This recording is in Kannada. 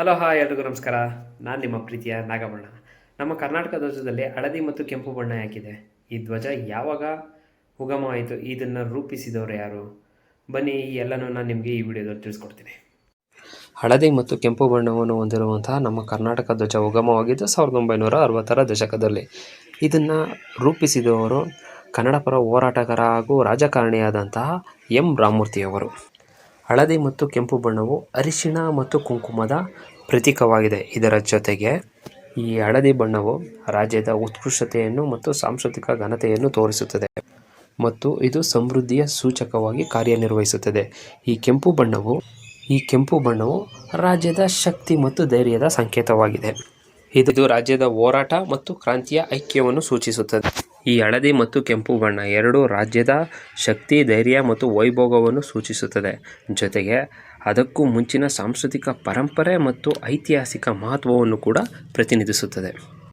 ಹಲೋ, ಹಾಯ್ ಎಲ್ರಿಗೂ ನಮಸ್ಕಾರ. ನಾನು ನಿಮ್ಮ ಪ್ರೀತಿಯ ನಾಗಬಣ್ಣ ನಮ್ಮ ಕರ್ನಾಟಕ ಧ್ವಜದಲ್ಲಿ ಹಳದಿ ಮತ್ತು ಕೆಂಪು ಬಣ್ಣ ಯಾಕಿದೆ? ಈ ಧ್ವಜ ಯಾವಾಗ ಉಗಮವಾಯಿತು ಇದನ್ನು ರೂಪಿಸಿದವರು ಯಾರು? ಬನ್ನಿ, ಈ ಎಲ್ಲನೂ ನಾನು ನಿಮಗೆ ಈ ವಿಡಿಯೋದಲ್ಲಿ ತಿಳಿಸ್ಕೊಡ್ತೀನಿ. ಹಳದಿ ಮತ್ತು ಕೆಂಪು ಬಣ್ಣವನ್ನು ಹೊಂದಿರುವಂತಹ ನಮ್ಮ ಕರ್ನಾಟಕ ಧ್ವಜ ಉಗಮವಾಗಿದ್ದು ಸಾವಿರದ ಒಂಬೈನೂರ ಅರವತ್ತರ ದಶಕದಲ್ಲಿ. ಇದನ್ನು ರೂಪಿಸಿದವರು ಕನ್ನಡ ಪರ ಹೋರಾಟಗಾರ ಹಾಗೂ ರಾಜಕಾರಣಿಯಾದಂತಹ ಎಂ ರಾಮಮೂರ್ತಿಯವರು. ಹಳದಿ ಮತ್ತು ಕೆಂಪು ಬಣ್ಣವು ಅರಿಶಿಣ ಮತ್ತು ಕುಂಕುಮದ ಪ್ರತೀಕವಾಗಿದೆ. ಇದರ ಜೊತೆಗೆ ಈ ಹಳದಿ ಬಣ್ಣವು ರಾಜ್ಯದ ಉತ್ಕೃಷ್ಟತೆಯನ್ನು ಮತ್ತು ಸಾಂಸ್ಕೃತಿಕ ಘನತೆಯನ್ನು ತೋರಿಸುತ್ತದೆ ಮತ್ತು ಇದು ಸಮೃದ್ಧಿಯ ಸೂಚಕವಾಗಿ ಕಾರ್ಯನಿರ್ವಹಿಸುತ್ತದೆ. ಈ ಕೆಂಪು ಬಣ್ಣವು, ಈ ಕೆಂಪು ಬಣ್ಣವು ರಾಜ್ಯದ ಶಕ್ತಿ ಮತ್ತು ಧೈರ್ಯದ ಸಂಕೇತವಾಗಿದೆ. ಇದು ರಾಜ್ಯದ ಹೋರಾಟ ಮತ್ತು ಕ್ರಾಂತಿಯ ಐಕ್ಯವನ್ನು ಸೂಚಿಸುತ್ತದೆ. ಈ ಹಳದಿ ಮತ್ತು ಕೆಂಪು ಬಣ್ಣ ಎರಡೂ ರಾಜ್ಯದ ಶಕ್ತಿ, ಧೈರ್ಯ ಮತ್ತು ವೈಭೋಗವನ್ನು ಸೂಚಿಸುತ್ತದೆ. ಜೊತೆಗೆ ಅದಕ್ಕೂ ಮುಂಚಿನ ಸಾಂಸ್ಕೃತಿಕ ಪರಂಪರೆ ಮತ್ತು ಐತಿಹಾಸಿಕ ಮಹತ್ವವನ್ನು ಕೂಡ ಪ್ರತಿನಿಧಿಸುತ್ತದೆ.